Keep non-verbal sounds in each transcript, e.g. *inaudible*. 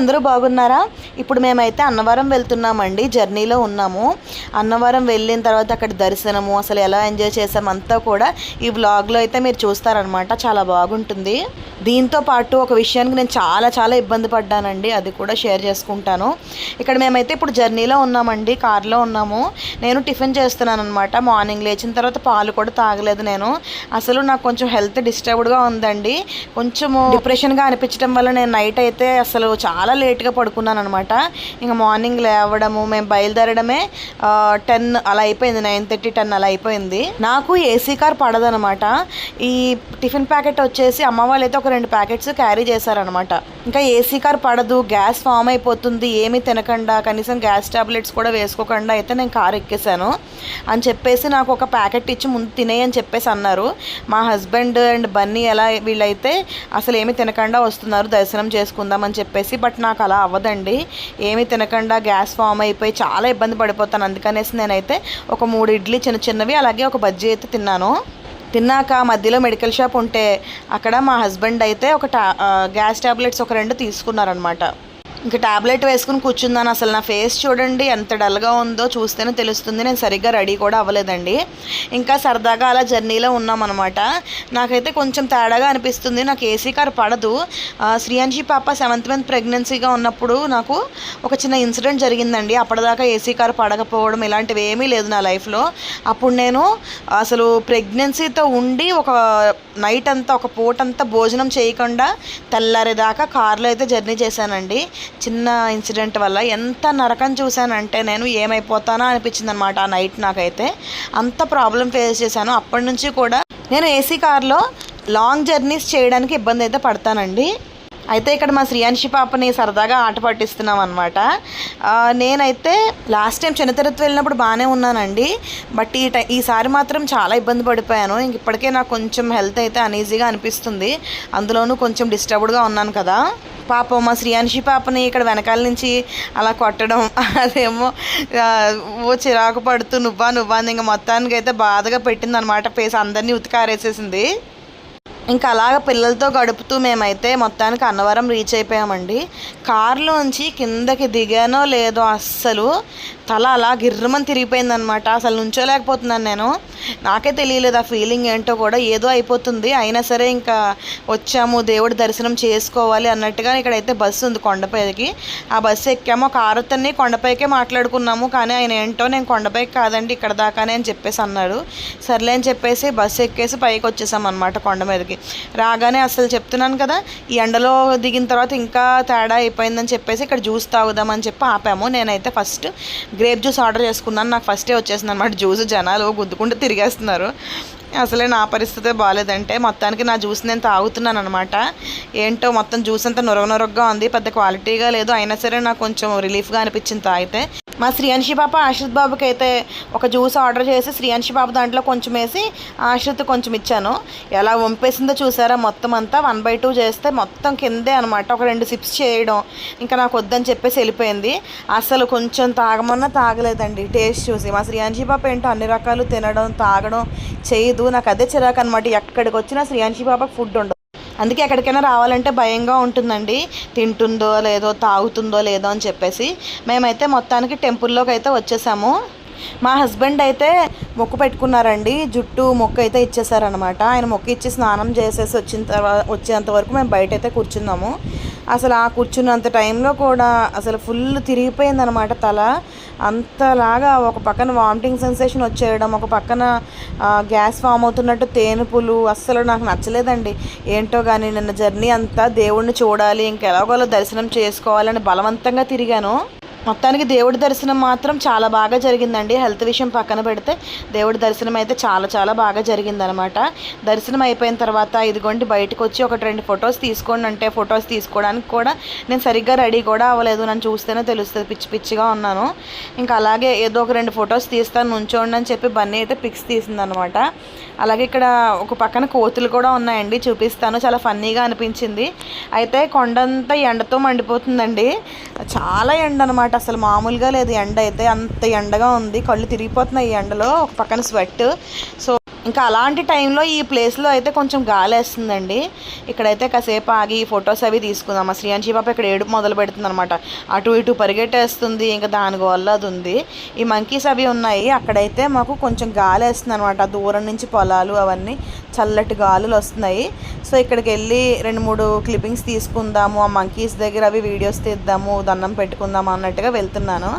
అందరూ బాగున్నారా? ఇప్పుడు మేమైతే అన్నవరం వెళ్తున్నామండి జర్నీలో ఉన్నాము. అన్నవరం వెళ్ళిన తర్వాత అక్కడ దర్శనము అసలు ఎలా ఎంజాయ్ చేసామంతా కూడా ఈ వ్లాగ్లో అయితే మీరు చూస్తారనమాట చాలా బాగుంటుంది. దీంతో పాటు ఒక విషయానికి నేను చాలా చాలా ఇబ్బంది పడ్డానండి. అది కూడా షేర్ చేసుకుంటాను. ఇక్కడ మేమైతే ఇప్పుడు జర్నీలో ఉన్నామండి. కార్లో ఉన్నాము. నేను టిఫిన్ చేస్తున్నాను అనమాట మార్నింగ్ లేచిన తర్వాత పాలు కూడా తాగలేదు నేను. అసలు నాకు కొంచెం హెల్త్ డిస్టర్బ్డ్గా ఉందండి. కొంచెము డిప్రెషన్గా అనిపించడం వల్ల నేను నైట్ అయితే అసలు చాలా లేట్గా పడుకున్నాను అనమాట ఇంకా మార్నింగ్ లేవడము మేము బయలుదేరడమే టెన్ అలా అయిపోయింది నైన్ థర్టీ టెన్ అలా అయిపోయింది. నాకు ఏసీ కార్ పడదనమాట. ఈ టిఫిన్ ప్యాకెట్ వచ్చేసి అమ్మ వాళ్ళు అయితే ఒక రెండు ప్యాకెట్స్ క్యారీ చేశారనమాట. ఇంకా ఏసీ కార్ పడదు గ్యాస్ ఫామ్ అయిపోతుంది ఏమీ తినకుండా కనీసం గ్యాస్ టాబ్లెట్స్ కూడా వేసుకోకుండా అయితే నేను కార్ ఎక్కేసాను అని చెప్పేసి నాకు ఒక ప్యాకెట్ ఇచ్చి ముందు తినేయని చెప్పేసి అన్నారు. మా హస్బెండ్ అండ్ బన్నీ ఎలా వీళ్ళైతే అసలు ఏమి తినకుండా వస్తున్నారు దర్శనం చేసుకుందాం అని చెప్పేసి బట్ నాకు అలా అవ్వదండి. ఏమి తినకుండా గ్యాస్ ఫామ్ అయిపోయి చాలా ఇబ్బంది పడిపోతాను. అందుకనేసి నేనైతే ఒక మూడు ఇడ్లీ చిన్న చిన్నవి అలాగే ఒక బజ్జీ అయితే తిన్నాను. తిన్నాక మధ్యలో మెడికల్ షాప్ ఉంటే అక్కడ మా హస్బెండ్ అయితే ఒక టా గ్యాస్ టాబ్లెట్స్ ఒక రెండు తీసుకున్నారనమాట ఇంకా టాబ్లెట్ వేసుకుని కూర్చున్నాను. అసలు నా ఫేస్ చూడండి ఎంత డల్గా ఉందో చూస్తేనే తెలుస్తుంది. నేను సరిగ్గా రెడీ కూడా అవ్వలేదండి. ఇంకా సరదాగా అలా జర్నీలో ఉన్నామన్నమాట. నాకైతే కొంచెం తేడాగా అనిపిస్తుంది. నాకు ఏసీ కార్ పడదు. శ్రీయాంజీ పాప సెవెంత్ మంత్ ప్రెగ్నెన్సీగా ఉన్నప్పుడు నాకు ఒక చిన్న ఇన్సిడెంట్ జరిగిందండి. అప్పటిదాకా ఏసీ కార్ పడకపోవడం ఇలాంటివి ఏమీ లేదు నా లైఫ్లో. అప్పుడు నేను అసలు ప్రెగ్నెన్సీతో ఉండి ఒక నైట్ అంతా ఒక పూట అంతా భోజనం చేయకుండా తెల్లారేదాకా కార్లో అయితే జర్నీ చేశానండి. చిన్న ఇన్సిడెంట్ వల్ల ఎంత నరకం చూశానంటే నేను ఏమైపోతానా అనిపించింది అనమాట ఆ నైట్ నాకైతే. అంత ప్రాబ్లం ఫేస్ చేశాను. అప్పటి నుంచి కూడా నేను ఏసీ కార్లో లాంగ్ జర్నీస్ చేయడానికి ఇబ్బంది అయితే పడతానండి. అయితే ఇక్కడ మా శ్రీయాన్షి పాపని సరదాగా ఆట పట్టిస్తున్నాం అనమాట నేనైతే లాస్ట్ టైం చిన్నతిరుత్తు వెళ్ళినప్పుడు బాగానే ఉన్నానండి. బట్ ఈ టై ఈసారి మాత్రం చాలా ఇబ్బంది పడిపోయాను. ఇంక ఇప్పటికే నాకు కొంచెం హెల్త్ అయితే అనీజీగా అనిపిస్తుంది. అందులోనూ కొంచెం డిస్టర్బ్డ్గా ఉన్నాను కదా. పాపం మా శ్రీయాన్షి పాపని ఇక్కడ వెనకాల నుంచి అలా కొట్టడం *laughs* అదేమో ఓ చిరాకు పడుతూ నువ్వా నువ్వా అని ఇంకా మొత్తానికి అయితే బాధగా పెట్టింది అనమాట ఫేస్ అందరినీ ఉతికారేసేసింది. ఇంకా అలాగ పిల్లలతో గడుపుతూ మేమైతే మొత్తానికి అన్నవరం రీచ్ అయిపోయామండి. కారులోంచి కిందకి దిగానో లేదో అస్సలు తల అలా గిర్రమని తిరిగిపోయిందనమాట అసలు నుంచోలేకపోతున్నాను నేను. నాకే తెలియలేదు ఆ ఫీలింగ్ ఏంటో కూడా. ఏదో అయిపోతుంది. అయినా సరే ఇంకా వచ్చాము దేవుడి దర్శనం చేసుకోవాలి అన్నట్టుగా ఇక్కడైతే బస్సు ఉంది కొండపైకి. ఆ బస్సు ఎక్కాము. ఒక ఆరుతన్ని కొండపైకే మాట్లాడుకున్నాము. కానీ ఆయన ఏంటో నేను కొండపైకి కాదండి ఇక్కడ దాకానే అని చెప్పేసి అన్నాడు. సర్లే అని చెప్పేసి బస్సు ఎక్కేసి పైకి వచ్చేసాం అనమాట కొండ మీదకి. రాగానే అసలు చెప్తున్నాను కదా ఈ ఎండలో దిగిన తర్వాత ఇంకా తేడా అయిపోయిందని చెప్పేసి ఇక్కడ జ్యూస్ తాగుదామని చెప్పి ఆపాము. నేనైతే ఫస్ట్ గ్రేప్ జ్యూస్ ఆర్డర్ చేసుకున్నాను. నాకు ఫస్టే వచ్చేసింది అనమాట జ్యూస్. జనాలు గుద్దుకుంటూ తిరిగేస్తున్నారు. అసలే నా పరిస్థితే బాగాలేదంటే మొత్తానికి నా జ్యూస్ నేను తాగుతున్నాను అనమాట ఏంటో మొత్తం జ్యూస్ అంతా నొరగ నొరగగా ఉంది. పెద్ద క్వాలిటీగా లేదు. అయినా సరే నాకు కొంచెం రిలీఫ్గా అనిపించింది తాగితే. మా శ్రీయాంశి పాప ఆశ్రిత్ బాబుకి అయితే ఒక జ్యూస్ ఆర్డర్ చేసి శ్రీయాంశి బాబు దాంట్లో కొంచెం వేసి ఆశ్రిత్ కొంచెం ఇచ్చాను. ఎలా వంపేసిందో చూసారా? మొత్తం అంతా వన్ బై టూ చేస్తే మొత్తం కిందే అనమాట ఒక రెండు సిప్స్ చేయడం. ఇంకా నాకు వద్దని చెప్పేసి వెళ్ళిపోయింది. అసలు కొంచెం తాగమన్నా తాగలేదండి. టేస్ట్ చూసి. మా శ్రీయాంశి పాప ఏంటో అన్ని రకాలు తినడం తాగడం చేయదు. నాకు అదే చిరాకు అనమాట ఎక్కడికి వచ్చినా శ్రీయాంశి పాపకు ఫుడ్ ఉండదు. అందుకే ఎక్కడికైనా రావాలంటే భయంగా ఉంటుందండి. తింటుందో లేదో తాగుతుందో లేదో అని చెప్పేసి. మేమైతే మొత్తానికి టెంపుల్లోకి అయితే వచ్చేసాము. మా హస్బెండ్ అయితే మొక్కు పెట్టుకున్నారండి. జుట్టు మొక్క అయితే ఇచ్చేసారనమాట ఆయన మొక్క ఇచ్చి స్నానం చేసేసి వచ్చిన తర్వాత వచ్చేంత వరకు మేము బయట అయితే కూర్చున్నాము. అసలు ఆ కూర్చున్నంత టైంలో కూడా అసలు ఫుల్ తిరిగిపోయిందనమాట తల. అంతలాగా ఒక పక్కన వామిటింగ్ సెన్సేషన్ వచ్చేయడం ఒక పక్కన గ్యాస్ ఫామ్ అవుతున్నట్టు తేనుపులు అస్సలు నాకు నచ్చలేదండి. ఏంటో కానీ నిన్న జర్నీ అంతా దేవుణ్ణి చూడాలి ఇంకెలాగోలా దర్శనం చేసుకోవాలని బలవంతంగా తిరిగాను. మొత్తానికి దేవుడి దర్శనం మాత్రం చాలా బాగా జరిగిందండి. హెల్త్ విషయం పక్కన పెడితే దేవుడి దర్శనం అయితే చాలా చాలా బాగా జరిగిందనమాట. దర్శనం అయిపోయిన తర్వాత ఇదిగోండి బయటకు వచ్చి ఒక రెండు ఫొటోస్ తీసుకోండి అంటే ఫొటోస్ తీసుకోవడానికి కూడా నేను సరిగ్గా రెడీ కూడా అవ్వలేదు. నన్ను చూస్తేనే తెలుస్తుంది పిచ్చి పిచ్చిగా ఉన్నాను. ఇంకా అలాగే ఏదో ఒక రెండు ఫొటోస్ తీస్తాను నుంచోండి అని చెప్పి బన్నీ అయితే పిక్స్ తీసిందనమాట. అలాగే ఇక్కడ ఒక పక్కన కోతులు కూడా ఉన్నాయండి చూపిస్తాను. చాలా ఫన్నీగా అనిపించింది. అయితే కొండంతా ఎండతో మండిపోతుందండి. చాలా ఎండ అనమాట అసలు మామూలుగా లేదు. ఎండ అయితే అంత ఎండగా ఉంది. కళ్ళు తిరిగిపోతున్నాయి ఈ ఎండలో. ఒక పక్కన స్వెట్. సో ఇంకా అలాంటి టైంలో ఈ ప్లేస్లో అయితే కొంచెం గాలి వేస్తుందండి ఇక్కడైతే కాసేపు ఆగి ఫొటోస్ అవి తీసుకుందాం మా శ్రీయాంశి పాప ఇక్కడ ఏడుపు మొదలు పెడుతుంది అనమాట అటు ఇటు పరిగెట్టేస్తుంది ఇంకా దాని వల్ల అది ఉంది. ఈ మంకీస్ అవి ఉన్నాయి. అక్కడైతే మాకు కొంచెం గాలి వేస్తుంది అనమాట దూరం నుంచి పొలాలు అవన్నీ చల్లటి గాలులు వస్తున్నాయి. సో ఇక్కడికి వెళ్ళి రెండు మూడు క్లిప్పింగ్స్ తీసుకుందాము. ఆ మంకీస్ దగ్గర అవి వీడియోస్ తీద్దాము దండం పెట్టుకుందాము అన్నట్టుగా వెళ్తున్నాను.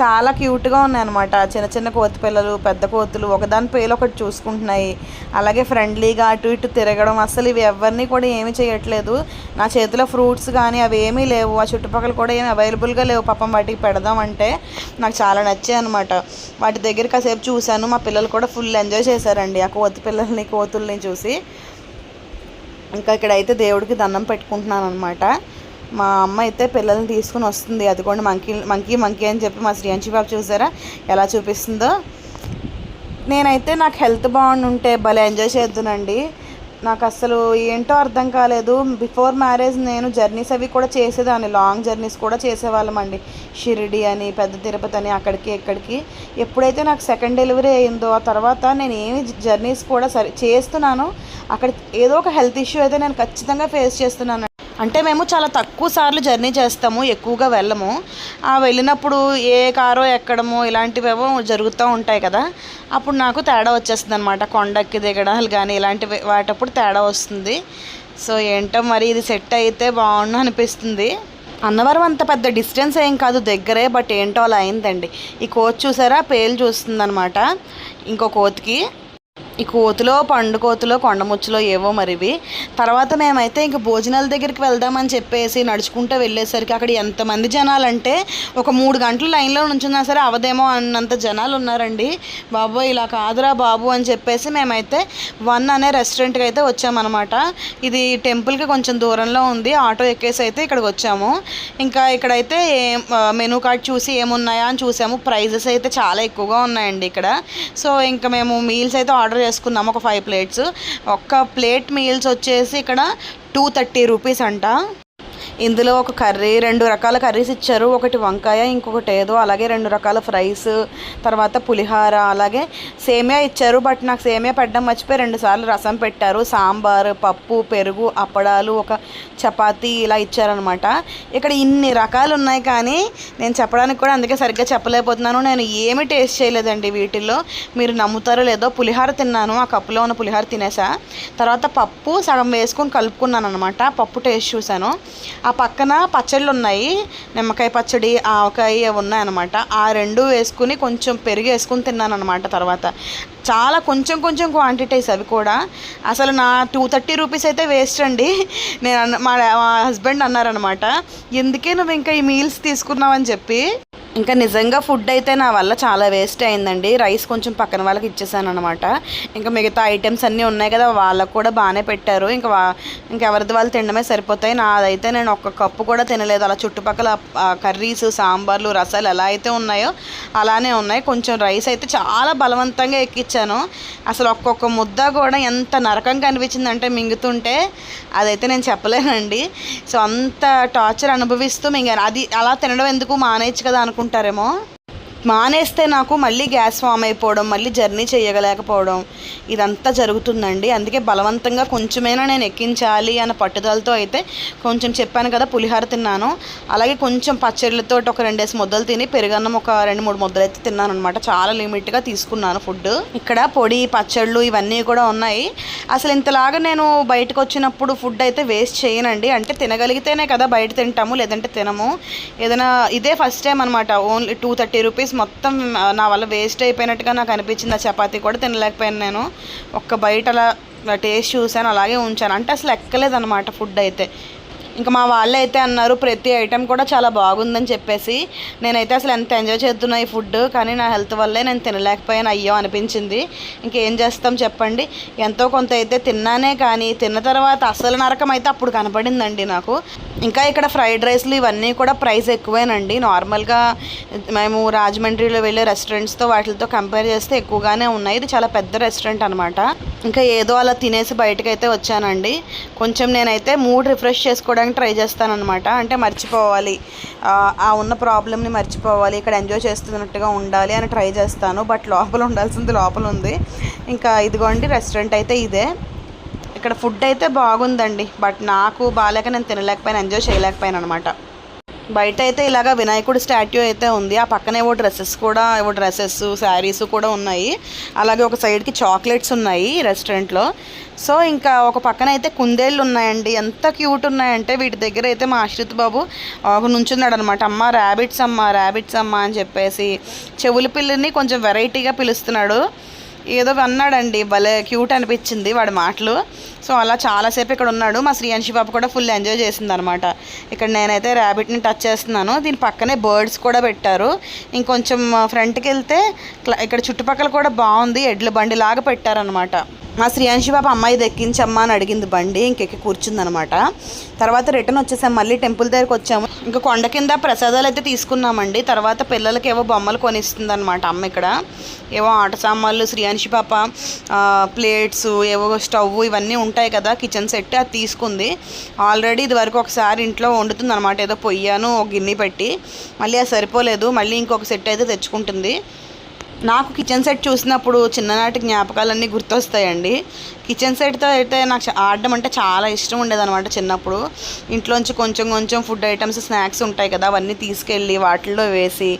చాలా క్యూట్గా ఉన్నాయి అనమాట చిన్న చిన్న కోతి పిల్లలు పెద్ద కోతులు ఒకదాని పేలు ఒకటి చూసుకుంటాం ఉంటున్నాయి అలాగే ఫ్రెండ్లీగా అటు ఇటు తిరగడం అసలు ఇవి ఎవరిని కూడా ఏమీ చేయట్లేదు. నా చేతిలో ఫ్రూట్స్ కానీ అవి ఏమీ లేవు. ఆ చుట్టుపక్కల కూడా ఏమి అవైలబుల్గా లేవు. పాపం వాటికి పెడదాం అంటే నాకు చాలా నచ్చాయి అనమాట వాటి దగ్గర కాసేపు చూశాను. మా పిల్లలు కూడా ఫుల్ ఎంజాయ్ చేశారండి. ఆ కోతి పిల్లల్ని కోతుల్ని చూసి. ఇంకా ఇక్కడైతే దేవుడికి దండం పెట్టుకుంటున్నాను అనమాట మా అమ్మ అయితే పిల్లల్ని తీసుకుని వస్తుంది. అదిగోండి మంకీ మంకీ మంకీ అని చెప్పి మా శ్రీయాంశి బాబు చూసారా? ఎలా చూపిస్తుందో. నేనైతే నాకు హెల్త్ బాగుండుంటే భలే ఎంజాయ్ చేద్దునండి. నాకు అసలు ఏంటో అర్థం కాలేదు. బిఫోర్ మ్యారేజ్ నేను జర్నీస్ అవి కూడా చేసేదాన్ని. లాంగ్ జర్నీస్ కూడా చేసేవాళ్ళం అండి షిరిడి అని పెద్ద తిరుపతి అని అక్కడికి ఇక్కడికి. ఎప్పుడైతే నాకు సెకండ్ డెలివరీ అయిందో ఆ తర్వాత నేను ఏమి జర్నీస్ కూడా సరి చేస్తున్నాను. అక్కడ ఏదో ఒక హెల్త్ ఇష్యూ అయితే నేను ఖచ్చితంగా ఫేస్ చేస్తున్నాను అంటే మేము చాలా తక్కువ సార్లు జర్నీ చేస్తాము ఎక్కువగా వెళ్ళము. ఆ వెళ్ళినప్పుడు ఏ కారో ఎక్కడము ఇలాంటివేవో జరుగుతూ ఉంటాయి కదా. అప్పుడు నాకు తేడా వచ్చేస్తుంది అనమాట కొండక్కి దిగడాలు కానీ ఇలాంటివి వాటప్పుడు తేడా వస్తుంది. సో ఏంటో మరి ఇది సెట్ అయితే బాగుండు అనిపిస్తుంది. అన్నవరం అంత పెద్ద డిస్టెన్స్ ఏం కాదు దగ్గరే బట్ ఏంటో అలా అయిందండి. ఈ కోతి చూసారా? పేలు చూస్తుంది అనమాట ఇంకో కోతికి. ఈ కోతిలో పండు కోతిలో కొండముచ్చులో ఏవో మరివి తర్వాత మేమైతే ఇంక భోజనాల దగ్గరికి వెళ్దామని చెప్పేసి నడుచుకుంటూ వెళ్ళేసరికి అక్కడ ఎంతమంది జనాలు అంటే ఒక మూడు గంటలు లైన్లో నుంచున్నా సరే అవదేమో అన్నంత జనాలు ఉన్నారండి. బాబు ఇలా కాదురా బాబు అని చెప్పేసి మేమైతే వన్ అనే రెస్టారెంట్కి అయితే వచ్చామన్నమాట. ఇది టెంపుల్కి కొంచెం దూరంలో ఉంది. ఆటో ఎక్కేసి అయితే ఇక్కడికి వచ్చాము. ఇంకా ఇక్కడైతే మెనూ కార్డ్ చూసి ఏమున్నాయా అని చూసాము. ప్రైజెస్ అయితే చాలా ఎక్కువగా ఉన్నాయండి ఇక్కడ. సో ఇంకా మేము మీల్స్ అయితే ఆర్డర్ వేసుకున్నాము ఒక ఫైవ్ ప్లేట్స్ ఒక్క ప్లేట్ మీల్స్ వచ్చేసి ఇక్కడ టూ థర్టీ రూపీస్ అంట. ఇందులో ఒక కర్రీ రెండు రకాల కర్రీస్ ఇచ్చారు. ఒకటి వంకాయ ఇంకొకటి ఏదో అలాగే రెండు రకాల ఫ్రైస్ తర్వాత పులిహార అలాగే సేమియా ఇచ్చారు. బట్ నాకు సేమియా పెట్టడం మర్చిపోయి రెండు సార్లు రసం పెట్టారు. సాంబార్ పప్పు పెరుగు అప్పడాలు ఒక చపాతీ ఇలా ఇచ్చారనమాట ఇక్కడ ఇన్ని రకాలు ఉన్నాయి కానీ నేను చెప్పడానికి కూడా అందుకే సరిగ్గా చెప్పలేకపోతున్నాను. నేను ఏమి టేస్ట్ చేయలేదండి వీటిల్లో. మీరు నమ్ముతారో లేదో పులిహార తిన్నాను. ఆ కప్పులో ఉన్న పులిహార తినేసా. తర్వాత పప్పు సగం వేసుకొని కలుపుకున్నాను అనమాట పప్పు టేస్ట్ చూశాను. ఆ పక్కన పచ్చళ్ళు ఉన్నాయి నిమ్మకాయ పచ్చడి ఆవకాయ ఉన్నాయన్నమాట. ఆ రెండు వేసుకుని కొంచెం పెరుగు వేసుకుని తిన్నాను అనమాట తర్వాత. చాలా కొంచెం కొంచెం క్వాంటిటీస్ అవి కూడా. అసలు నా టూ థర్టీ రూపీస్ అయితే వేస్ట్ అండి. నేను అన్న మా మా హస్బెండ్ అన్నారనమాట ఎందుకే నువ్వు ఇంకా ఈ మీల్స్ తీసుకున్నావని చెప్పి ఇంకా నిజంగా ఫుడ్ అయితే నా వల్ల చాలా వేస్ట్ అయిందండి. రైస్ కొంచెం పక్కన వాళ్ళకి ఇచ్చేసాను అనమాట ఇంకా మిగతా ఐటమ్స్ అన్నీ ఉన్నాయి కదా వాళ్ళకు కూడా బాగానే పెట్టారు. ఇంకా వా ఇంకెవరిది వాళ్ళు తినడమే సరిపోతాయి. నాదైతే నేను ఒక్క కప్పు కూడా తినలేదు. అలా చుట్టుపక్కల కర్రీస్ సాంబార్లు రసాలు ఎలా అయితే ఉన్నాయో అలానే ఉన్నాయి. కొంచెం రైస్ అయితే చాలా బలవంతంగా ఎక్కించాను అసలు ఒక్కొక్క ముద్ద కూడా ఎంత నరకంగా అనిపించిందంటే మింగుతుంటే అదైతే నేను చెప్పలేనండి. సో అంత టార్చర్ అనుభవిస్తూ మింగాను. అది అలా తినడం ఎందుకు మానేయచ్చు కదా ఉంటారేమో? మానేస్తే నాకు మళ్ళీ గ్యాస్ ఫామ్ అయిపోవడం మళ్ళీ జర్నీ చేయగలేకపోవడం ఇదంతా జరుగుతుందండి. అందుకే బలవంతంగా కొంచెమైనా నేను ఎక్కించాలి అన్న పట్టుదలతో అయితే కొంచెం చెప్పాను కదా పులిహార తిన్నాను. అలాగే కొంచెం పచ్చళ్ళతో ఒక రెండేసి ముద్దలు తిని పెరుగన్నం ఒక రెండు మూడు ముద్దలు అయితే తిన్నాను అనమాట చాలా లిమిట్గా తీసుకున్నాను ఫుడ్ ఇక్కడ పొడి పచ్చళ్ళు ఇవన్నీ కూడా ఉన్నాయి. అసలు ఇంతలాగా నేను బయటకు వచ్చినప్పుడు ఫుడ్ అయితే వేస్ట్ చేయనండి. అంటే తినగలిగితేనే కదా బయట తింటాము లేదంటే తినము. ఏదైనా ఇదే ఫస్ట్ టైం అనమాట ఓన్లీ టూ థర్టీ రూపీస్ మొత్తం నా వల్ల వేస్ట్ అయిపోయినట్టుగా నాకు అనిపించింది ఆ చపాతీ కూడా తినలేకపోయాను నేను. ఒక్క బయట అలా టేస్ట్ చూశాను అలాగే ఉంచాను. అంటే అసలు ఎక్కలేదన్నమాట ఫుడ్ అయితే. ఇంకా మా వాళ్ళు అయితే అన్నారు ప్రతి ఐటెం కూడా చాలా బాగుందని చెప్పేసి నేనైతే అసలు ఎంత ఎంజాయ్ చేస్తున్నా ఈ ఫుడ్ కానీ నా హెల్త్ వల్లే నేను తినలేకపోయాను. అయ్యో అనిపించింది. ఇంకేం చేస్తాం చెప్పండి. ఎంతో కొంత అయితే తిన్నానే కానీ తిన్న తర్వాత అసలు నరకం అయితే అప్పుడు కనపడిందండి నాకు. ఇంకా ఇక్కడ ఫ్రైడ్ రైస్లు ఇవన్నీ కూడా ప్రైస్ ఎక్కువేనండి. నార్మల్గా మేము రాజమండ్రిలో వెళ్ళే రెస్టారెంట్స్తో వాటితో కంపేర్ చేస్తే ఎక్కువగానే ఉన్నాయి. ఇది చాలా పెద్ద రెస్టారెంట్ అనమాట ఇంకా ఏదో అలా తినేసి బయటకైతే అయితే వచ్చానండి. కొంచెం నేనైతే మూడ్ రిఫ్రెష్ చేసుకోవడానికి చేసుకోవడానికి ట్రై చేస్తాననమాట అంటే మర్చిపోవాలి. ఆ, ఆ ఉన్న ప్రాబ్లమ్ని మర్చిపోవాలి. ఇక్కడ ఎంజాయ్ చేస్తున్నట్టుగా ఉండాలి అని ట్రై చేస్తాను. బట్ లోపల ఉండాల్సింది లోపల ఉంది. ఇంకా ఇదిగోండి రెస్టారెంట్ అయితే ఇదే. ఇక్కడ ఫుడ్ అయితే బాగుందండి. బట్ నాకు బాగాలేక నేను తినలేకపోయాను ఎంజాయ్ చేయలేకపోయాను అనమాట బయట అయితే ఇలాగ వినాయకుడి స్టాట్యూ అయితే ఉంది. ఆ పక్కనే ఏవో డ్రెస్సెస్ కూడా ఏవో డ్రెస్సెస్ శారీస్ కూడా ఉన్నాయి. అలాగే ఒక సైడ్కి చాక్లెట్స్ ఉన్నాయి రెస్టారెంట్లో. సో ఇంకా ఒక పక్కన అయితే కుందేళ్ళు ఉన్నాయండి. ఎంత క్యూట్ ఉన్నాయంటే వీటి దగ్గర అయితే మా ఆశ్రిత్ బాబు ఒక నుంచున్నాడు అనమాట అమ్మ ర్యాబిట్స్ అమ్మ ర్యాబిట్స్ అమ్మ అని చెప్పేసి చెవుల పిల్లిని కొంచెం వెరైటీగా పిలుస్తున్నాడు. ఏదో అన్నాడండి. భలే క్యూట్ అనిపించింది వాడి మాటలు. సో అలా చాలాసేపు ఇక్కడ ఉన్నాడు. మా శ్రీయాంశి బాబు కూడా ఫుల్ ఎంజాయ్ చేసిందనమాట. ఇక్కడ నేనైతే ర్యాబిట్ని టచ్ చేస్తున్నాను. దీని పక్కనే బర్డ్స్ కూడా పెట్టారు. ఇంకొంచెం ఫ్రంట్కి వెళ్తే ఇక్కడ చుట్టుపక్కల కూడా బాగుంది. ఎడ్ల బండి లాగా పెట్టారనమాట. మా శ్రీయాంశి పాప అమ్మాయి దక్కించమ్మా అని అడిగింది బండి. ఇంకెక్కి కూర్చుందనమాట. తర్వాత రిటర్న్ వచ్చేసాం. మళ్ళీ టెంపుల్ దగ్గరికి వచ్చాము. ఇంకా కొండ కింద ప్రసాదాలు అయితే తీసుకున్నామండి. తర్వాత పిల్లలకి ఏవో బొమ్మలు కొనిస్తుంది అనమాట అమ్మ ఇక్కడ. ఏవో ఆట సామాన్లు శ్రీయాంశి పాప ప్లేట్స్ ఏవో స్టవ్ ఇవన్నీ ఉంటాయి. కదా కిచెన్ సెట్ అది తీసుకుంది. ఆల్రెడీ ఇది వరకు ఒకసారి ఇంట్లో వండుతుంది అనమాట ఏదో పొయ్యాను ఒక గిన్నె పెట్టి. మళ్ళీ అది సరిపోలేదు. మళ్ళీ ఇంకొక సెట్ అయితే తెచ్చుకుంటుంది. నాకు కిచెన్ సెట్ చూసినప్పుడు చిన్ననాటి జ్ఞాపకాలన్నీ గుర్తొస్తాయండి. కిచెన్ సెట్తో అయితే నాకు ఆడడం అంటే చాలా ఇష్టం ఉండేదన్నమాట చిన్నప్పుడు. ఇంట్లోంచి కొంచెం కొంచెం ఫుడ్ ఐటమ్స్ స్నాక్స్ ఉంటాయి కదా అవన్నీ తీసుకెళ్ళి వాటిల్లో వేసి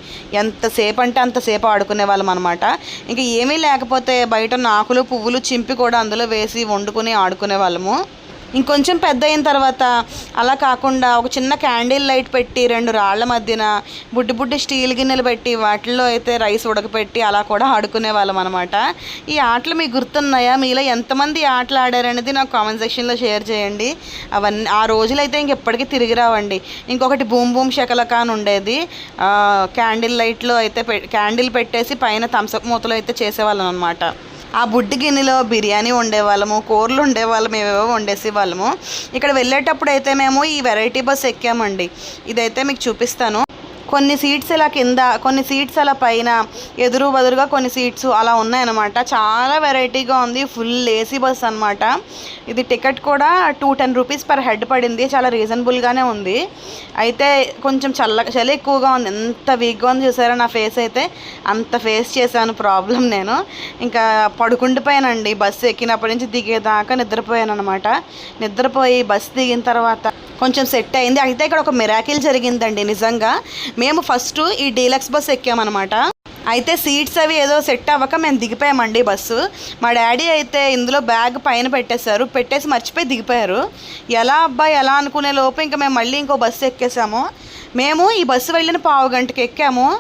ఎంతసేపు అంటే అంతసేపు ఆడుకునే వాళ్ళం అనమాట ఇంకా ఏమీ లేకపోతే బయట నాకులు పువ్వులు చింపి కూడా అందులో వేసి వండుకుని ఆడుకునే వాళ్ళము. ఇంకొంచెం పెద్ద అయిన తర్వాత అలా కాకుండా ఒక చిన్న క్యాండిల్ లైట్ పెట్టి రెండు రాళ్ళ మధ్యన బుడ్డి బుడ్డి స్టీల్ గిన్నెలు పెట్టి వాటిల్లో అయితే రైస్ ఉడకపెట్టి అలా కూడా ఆడుకునే వాళ్ళం అనమాట ఈ ఆటలు మీకు గుర్తున్నాయా? మీలో ఎంతమంది ఆటలు ఆడారనేది నాకు కామెంట్ సెక్షన్లో షేర్ చేయండి. అవన్నీ ఆ రోజులైతే ఇంకెప్పటికీ తిరిగి రావండి. ఇంకొకటి బూమ్ బూమ్ శకలక అని ఉండేది క్యాండిల్ లైట్లో అయితే పె క్యాండిల్ పెట్టేసి పైన థమ్స్అప్ మూతలు అయితే చేసేవాళ్ళం అనమాట ఆ బుడ్డి గిన్నెలో బిర్యానీ వండేవాళ్ళము కూరలు వండేవాళ్ళము ఏవేవో వండేసి వాళ్ళము. ఇక్కడ వెళ్ళేటప్పుడు అయితే మేము ఈ వెరైటీ బస్ ఎక్కామండి. ఇదైతే మీకు చూపిస్తాను. కొన్ని సీట్స్ ఇలా కింద కొన్ని సీట్స్ అలా పైన ఎదురు బదురుగా కొన్ని సీట్స్ అలా ఉన్నాయన్నమాట. చాలా వెరైటీగా ఉంది. ఫుల్ ఏసీ బస్ అనమాట ఇది టికెట్ కూడా two ten rupees per head పడింది. చాలా రీజనబుల్గానే ఉంది. అయితే కొంచెం చల్ల చలి ఎక్కువగా ఉంది. ఎంత వీక్గా ఉంది చూసారా నా ఫేస్ అయితే. అంత ఫేస్ చేశాను. ప్రాబ్లం నేను. ఇంకా పడుకుండిపోయానండి బస్సు ఎక్కినప్పటి నుంచి దిగేదాకా నిద్రపోయాను అనమాట నిద్రపోయి బస్సు దిగిన తర్వాత కొంచెం సెట్ అయింది. అయితే ఇక్కడ ఒక మిరాకిల్ జరిగిందండి. నిజంగా మేము ఫస్ట్ ఈ డీలక్స్ బస్ ఎక్కామన్నమాట. అయితే సీట్స్ అవి ఏదో సెట్ అవ్వక మేము దిగిపోయామండి బస్సు. మా డాడీ అయితే ఇందులో బ్యాగ్ పైన పెట్టేశారు. పెట్టేసి మర్చిపోయి దిగిపోయారు. ఎలా అబ్బాయి ఎలా అనుకునే లోపు ఇంకా మేము మళ్ళీ ఇంకో బస్సు ఎక్కేసాము. మేము ఈ బస్సు వెళ్ళిన పావు గంటకి ఎక్కాము.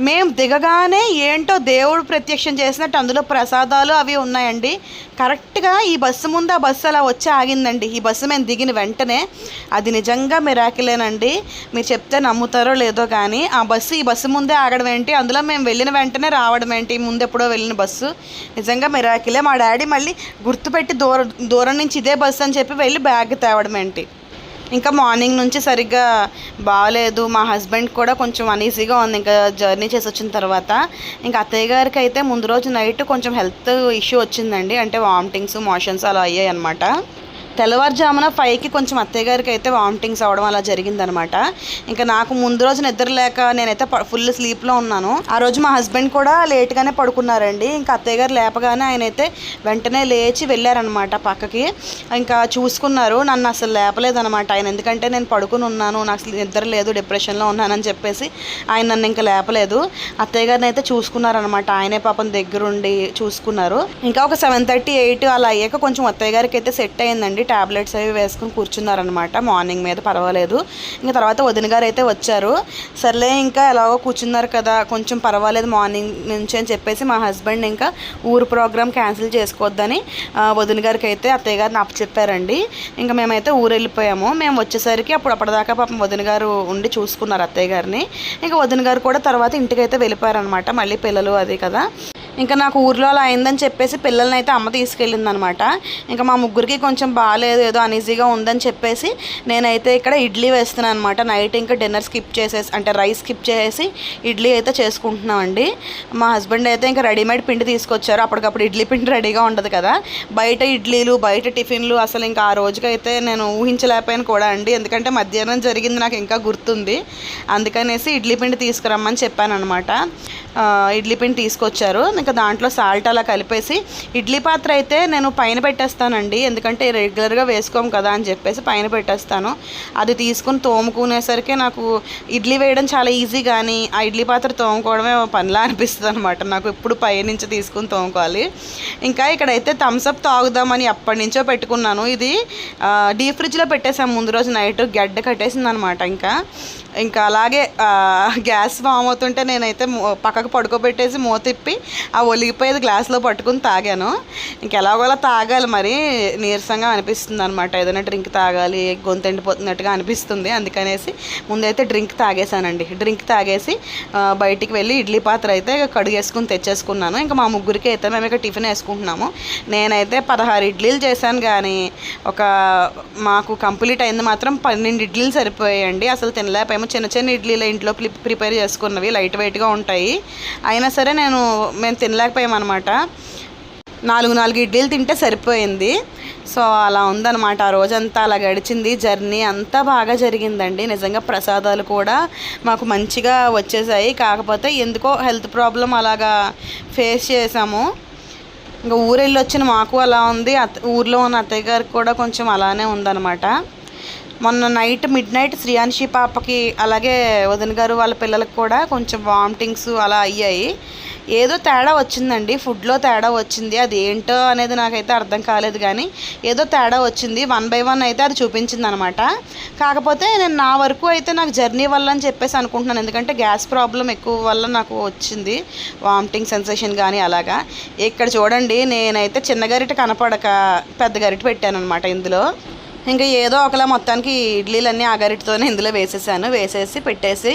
మేము దిగగానే ఏంటో దేవుడు ప్రత్యక్షం చేసినట్టు అందులో ప్రసాదాలు అవి ఉన్నాయండి. కరెక్ట్గా ఈ బస్సు ముందు ఆ బస్సు అలా వచ్చి ఆగిందండి. ఈ బస్సు మేము దిగిన వెంటనే అది నిజంగా మిరాకిలేనండి. మీరు చెప్తే నమ్ముతారో లేదో కానీ ఆ బస్సు ఈ బస్సు ముందే ఆగడం ఏంటి? అందులో మేము వెళ్ళిన వెంటనే రావడం ఏంటి? ముందు ఎప్పుడో వెళ్ళిన బస్సు. నిజంగా మిరాకిలే. మా డాడీ మళ్ళీ గుర్తుపెట్టి దూరం దూరం నుంచి ఇదే బస్సు అని చెప్పి వెళ్ళి బ్యాగ్ తేవడం ఏంటి? ఇంకా మార్నింగ్ నుంచి సరిగ్గా బాగాలేదు మా హస్బెండ్ కూడా కొంచెం అనీజీగా ఉంది. ఇంకా జర్నీ చేసి వచ్చిన తర్వాత ఇంకా అత్తయ్య గారికి అయితే ముందు రోజు నైట్ కొంచెం హెల్త్ ఇష్యూ వచ్చిందండి. అంటే వామిటింగ్స్ మోషన్స్ అలా అయ్యాయి అనమాట తెల్లవారుజామున ఫైవ్కి కొంచెం అత్తయ్య గారికి అయితే వామిటింగ్స్ అవడం అలా జరిగిందనమాట. ఇంకా నాకు ముందు రోజు నిద్ర లేక నేనైతే ఫుల్ స్లీప్లో ఉన్నాను. ఆ రోజు మా హస్బెండ్ కూడా లేట్గానే పడుకున్నారండి. ఇంకా అత్తయ్య గారు లేపగానే ఆయన అయితే వెంటనే లేచి వెళ్ళారనమాట పక్కకి. ఇంకా చూసుకున్నారు నన్ను అసలు లేపలేదనమాట. ఆయన ఎందుకంటే నేను పడుకుని ఉన్నాను నాకు అసలు నిద్ర లేదు డిప్రెషన్లో ఉన్నానని చెప్పేసి ఆయన నన్ను ఇంకా లేపలేదు. అత్తయ్య గారిని అయితే చూసుకున్నారనమాట. ఆయనే పాపం దగ్గరుండి చూసుకున్నారు. ఇంకా ఒక సెవెన్ థర్టీ ఎయిట్ అలా అయ్యాక కొంచెం అత్తయ్య గారికి అయితే సెట్ అయిందండి టాబ్లెట్స్ అవి వేసుకుని కూర్చున్నారనమాట మార్నింగ్ మీద పర్వాలేదు. ఇంకా తర్వాత వదిన గారు అయితే వచ్చారు. సర్లే ఇంకా ఎలాగో కూర్చున్నారు కదా కొంచెం పర్వాలేదు మార్నింగ్ నుంచి అని చెప్పేసి మా హస్బెండ్ ఇంకా ఊరు ప్రోగ్రామ్ క్యాన్సిల్ చేసుకోవద్దని వదిన గారికి అయితే అత్తయ్య గారిని అప్పు చెప్పారండి ఇంకా మేమైతే ఊరు వెళ్ళిపోయాము. మేము వచ్చేసరికి అప్పుడు అప్పటిదాకా పాపం వదిన గారు ఉండి చూసుకున్నారు అత్తయ్య గారిని. ఇంకా వదిన గారు కూడా తర్వాత ఇంటికి అయితే వెళ్ళిపోయారనమాట మళ్ళీ పిల్లలు అది కదా. ఇంకా నాకు ఊర్లో అలా అయిందని చెప్పేసి పిల్లల్ని అయితే అమ్మ తీసుకెళ్ళింది అనమాట ఇంకా మా ముగ్గురికి కొంచెం బాగాలేదు ఏదో అనీజీగా ఉందని చెప్పేసి నేనైతే ఇక్కడ ఇడ్లీ వేస్తున్నాను అనమాట నైట్ ఇంకా డిన్నర్ స్కిప్ చేసేసి అంటే రైస్ స్కిప్ చేసేసి ఇడ్లీ అయితే చేసుకుంటున్నామండి. మా హస్బెండ్ అయితే ఇంకా రెడీమేడ్ పిండి తీసుకొచ్చారు. అప్పటికప్పుడు ఇడ్లీ పిండి రెడీగా ఉండదు కదా. బయట ఇడ్లీలు బయట టిఫిన్లు అసలు ఇంకా ఆ రోజుకైతే నేను ఊహించలేకపోయాను కూడా అండి. ఎందుకంటే మధ్యాహ్నం జరిగింది నాకు ఇంకా గుర్తుంది. అందుకనేసి ఇడ్లీ పిండి తీసుకురమ్మని చెప్పాను అనమాట ఇడ్లీ పిండి తీసుకొచ్చారు. ఇంకా దాంట్లో సాల్ట్ అలా కలిపేసి ఇడ్లీ పాత్ర అయితే నేను పైన పెట్టేస్తానండి. ఎందుకంటే రెగ్యులర్గా వేసుకోం కదా అని చెప్పేసి పైన పెట్టేస్తాను. అది తీసుకుని తోముకునేసరికి నాకు ఇడ్లీ వేయడం చాలా ఈజీ కానీ ఆ ఇడ్లీ పాత్ర తోముకోవడమే పనిలా అనిపిస్తుంది అనమాట నాకు ఇప్పుడు పైనుంచి తీసుకుని తోముకోవాలి. ఇంకా ఇక్కడైతే థమ్స్అప్ తాగుదామని ఎప్పటి నుంచో పెట్టుకున్నాను. ఇది డీప్ ఫ్రిడ్జ్లో పెట్టేసాం. ముందు రోజు నైట్ గడ్డ కట్టేసింది అనమాట ఇంకా. ఇంకా అలాగే గ్యాస్ ఫామ్ అవుతుంటే నేనైతే పక్కకు పడుకోబెట్టేసి మూతిప్పి ఆ ఒలిగిపోయేది గ్లాస్లో పట్టుకుని తాగాను. ఇంక ఎలాగోలా తాగాలి మరి నీరసంగా అనిపిస్తుంది అనమాట ఏదైనా డ్రింక్ తాగాలి గొంతు ఎండిపోతున్నట్టుగా అనిపిస్తుంది. అందుకనేసి ముందైతే డ్రింక్ తాగేశానండి. డ్రింక్ తాగేసి బయటికి వెళ్ళి ఇడ్లీ పాత్ర అయితే కడిగేసుకుని తెచ్చేసుకున్నాను. ఇంకా మా ముగ్గురికి అయితే మేము ఇక టిఫిన్ వేసుకుంటున్నాము. నేనైతే పదహారు ఇడ్లీలు చేశాను కానీ ఒక మాకు కంప్లీట్ అయింది మాత్రం పన్నెండు ఇడ్లీలు సరిపోయాయండి. అసలు తినలేకపోయాము చిన్న చిన్న ఇడ్లీలు ఇంట్లో ప్రిపేర్ చేసుకున్నవి లైట్ వెయిట్గా ఉంటాయి. అయినా సరే నేను మేము తినలేకపోయామన్నమాట. నాలుగు నాలుగు ఇడ్లీలు తింటే సరిపోయింది. సో అలా ఉందన్నమాట. ఆ రోజంతా అలా గడిచింది. జర్నీ అంతా బాగా జరిగిందండి. నిజంగా ప్రసాదాలు కూడా మాకు మంచిగా వచ్చేసాయి. కాకపోతే ఎందుకో హెల్త్ ప్రాబ్లం అలాగా ఫేస్ చేసాము ఇంకా ఊరెళ్ళి వచ్చిన మాకు అలా ఉంది. అత్త ఊర్లో ఉన్న అత్తయ్య గారికి కూడా కొంచెం అలానే ఉందన్నమాట. మొన్న నైట్ మిడ్ నైట్ శ్రీయాన్షి పాపకి అలాగే వదిన గారు వాళ్ళ పిల్లలకు కూడా కొంచెం వామిటింగ్స్ అలా అయ్యాయి. ఏదో తేడా వచ్చిందండి. ఫుడ్లో తేడా వచ్చింది. అది ఏంటో అనేది నాకైతే అర్థం కాలేదు కానీ ఏదో తేడా వచ్చింది. వన్ బై వన్ అయితే అది చూపించింది అనమాట కాకపోతే నేను నా వరకు అయితే నాకు జర్నీ వల్ల అని చెప్పేసి అనుకుంటున్నాను. ఎందుకంటే గ్యాస్ ప్రాబ్లం ఎక్కువ వల్ల నాకు వచ్చింది. వామిటింగ్ సెన్సేషన్ కానీ అలాగా. ఇక్కడ చూడండి నేనైతే చిన్న గరిట కనపడక పెద్ద గరిట పెట్టాను అనమాట ఇందులో. ఇంకా ఏదో ఒకలా మొత్తానికి ఇడ్లీలన్నీ ఆగారిటితోనే ఇందులో వేసేసాను. వేసేసి పెట్టేసి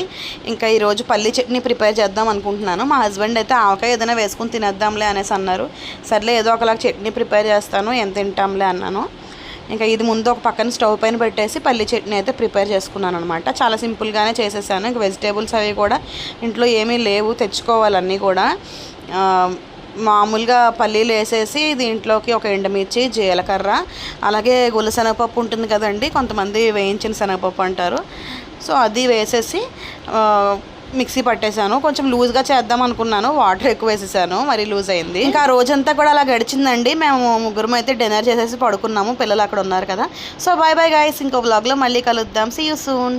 ఇంకా ఈరోజు పల్లి చట్నీ ప్రిపేర్ చేద్దాం అనుకుంటున్నాను. మా హస్బెండ్ అయితే ఆవకాయ ఏదైనా వేసుకుని తినేద్దాంలే అనేసి అన్నారు. సర్లే ఏదో ఒకలా చట్నీ ప్రిపేర్ చేస్తాను ఎంత తింటాంలే అన్నాను. ఇంకా ఇది ముందు ఒక పక్కన స్టవ్ పైన పెట్టేసి పల్లి చట్నీ అయితే ప్రిపేర్ చేసుకున్నాను అనమాట చాలా సింపుల్గానే చేసేసాను. ఇంకా వెజిటేబుల్స్ అవి కూడా ఇంట్లో ఏమీ లేవు తెచ్చుకోవాలన్నీ కూడా. మామూలుగా పల్లీలు వేసేసి దీంట్లోకి ఒక ఎండుమిర్చి జీలకర్ర అలాగే గుల శనగపప్పు ఉంటుంది కదండి కొంతమంది వేయించిన శనగపప్పు అంటారు. సో అది వేసేసి మిక్సీ పట్టేశాను. కొంచెం లూజ్గా చేద్దాం అనుకున్నాను వాటర్ ఎక్కువ వేసేసాను మరి లూజ్ అయింది. ఇంకా ఆ రోజంతా కూడా అలా గడిచిందండి. మేము ముగ్గురం అయితే డిన్నర్ చేసేసి పడుకున్నాము పిల్లలు అక్కడ ఉన్నారు కదా. సో బాయ్ బాయ్ గాయస్ ఇంకో బ్లాగ్లో మళ్ళీ కలుద్దాం. See you soon